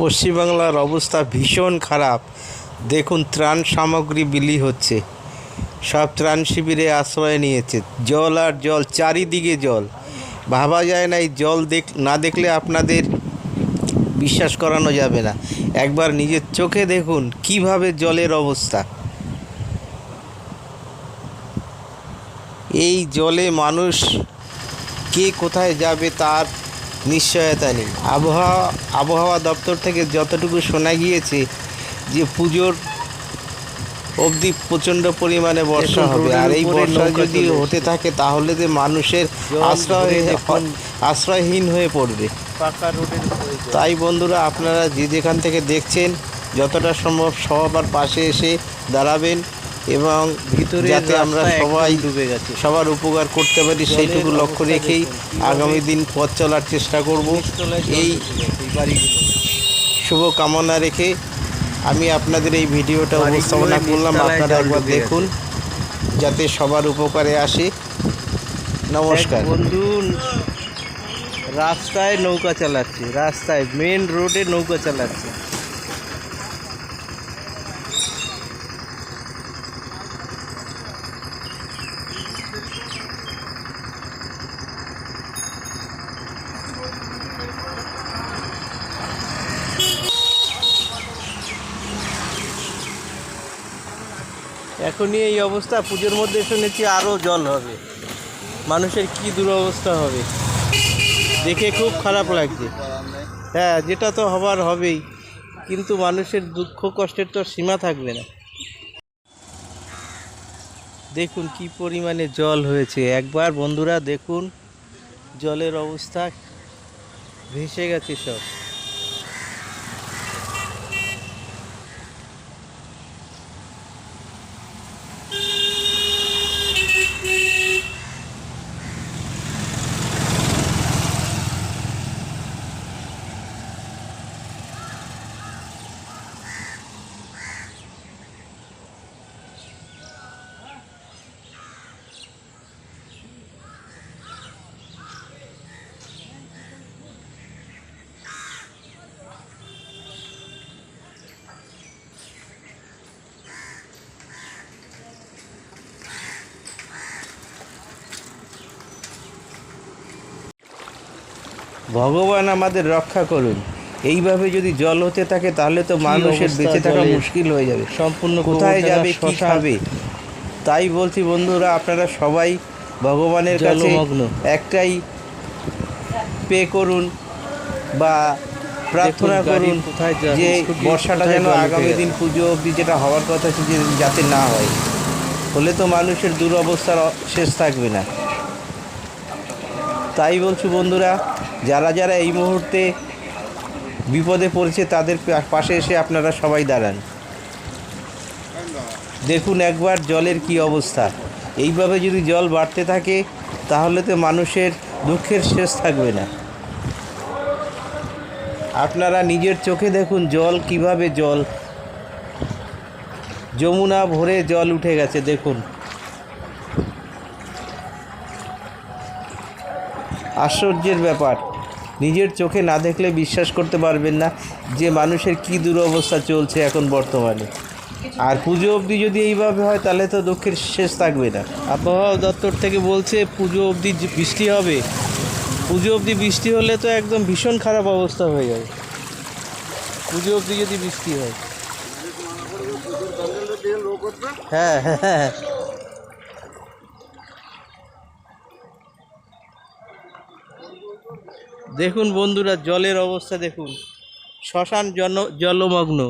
পশ্চিমবাংলার অবস্থা ভীষণ খারাপ। দেখুন, ত্রাণ সামগ্রী বিলি হচ্ছে। সব ত্রাণ শিবিরে আশ্রয় নিয়েছে। জল আর জল, চারিদিকে জল। ভাবা যায় না, এই জল দেখ, না দেখলে আপনাদের বিশ্বাস করানো যাবে না। একবার নিজের চোখে দেখুন, কীভাবে জলের অবস্থা। এই জলে মানুষ কে কোথায় যাবে, তার নিশ্চয়তা নেই। আবহাওয়া আবহাওয়া দপ্তর থেকে যতটুকু শোনা গিয়েছে যে পুজোর অবধি প্রচণ্ড পরিমাণে বর্ষা হবে। আর এই বর্ষা যদি হতে থাকে তাহলে যে মানুষের আশ্রয় আশ্রয়হীন হয়ে পড়বে। তাই বন্ধুরা আপনারা যে যেখান থেকে দেখছেন যতটা সম্ভব সবার পাশে এসে দাঁড়াবেন। এবং ভিতরে যাতে আমরা সবাই ডুবে গেছে সবার উপকার করতে পারি সেইটুকু লক্ষ্য রেখেই আগামী দিন পথ চলার চেষ্টা করব। এই শুভ কামনা রেখে আমি আপনাদের এই ভিডিওটা উপস্থাপনা করলাম। আপনারা একবার দেখুন যাতে সবার উপকারে আসে। নমস্কার। বন্ধু রাস্তায় নৌকা চালাচ্ছে রাস্তায় মেন রোডে নৌকা চালাচ্ছে। এখনই এই অবস্থা, পুজোর মধ্যে শুনেছি আরও জল হবে। মানুষের কি দুরবস্থা হবে? দেখে খুব খারাপ লাগছে। হ্যাঁ যেটা তো হবার হবেই, কিন্তু মানুষের দুঃখ কষ্টের তো সীমা থাকবে না। দেখুন কি পরিমাণে জল হয়েছে। একবার বন্ধুরা দেখুন, জলের অবস্থা ভেসে গেছে সব। ভগবান আমাদের রক্ষা করুন। এইভাবে যদি জল হতে থাকে তাহলে তো মানুষের বেঁচে থাকা মুশকিল হয়ে যাবে। সম্পূর্ণ কোথায় যাবে কি। খাবে? তাই বলছি বন্ধুরা আপনারা সবাই ভগবানের কাছে। একটাই পে করুন বা প্রার্থনা করুন কোথায় যে বর্ষাটা যেন আগামী দিন পুজো অবধি যেটা হওয়ার কথা সে যাতে না হয়। হলে তো মানুষের দুরবস্থার শেষ থাকবে না। তাই বলছি বন্ধুরা যারা যারা এই মুহূর্তে বিপদে পড়েছে, তাদের পাশে এসে আপনারা সবাই দাঁড়ান। দেখুন একবার জলের কি অবস্থা। এইভাবে যদি জল বাড়তে থাকে, তাহলে তো মানুষের দুঃখের শেষ থাকবে না। আপনারা নিজের চোখে দেখুন জল কীভাবে জল। যমুনা ভরে জল উঠে গেছে, দেখুন। আশ্চর্যের ব্যাপার। নিজের চোখে না দেখলে বিশ্বাস করতে পারবেন না যে মানুষের কি দুরবস্থা চলছে এখন বর্তমানে। আর পুজো অবধি যদি এইভাবে হয়, তাহলে তো দুঃখের শেষ থাকবে না। আবহাওয়া দপ্তর থেকে বলছে পুজো অবধি বৃষ্টি হবে, পুজো অবধি বৃষ্টি হলে তো একদম ভীষণ খারাপ অবস্থা হয়ে যাবে পুজো অবধি যদি বৃষ্টি হয় হ্যাঁ হ্যাঁ। দেখুন বন্ধুরা জলের অবস্থা দেখুন। শ্মশান জন জলমগ্ন।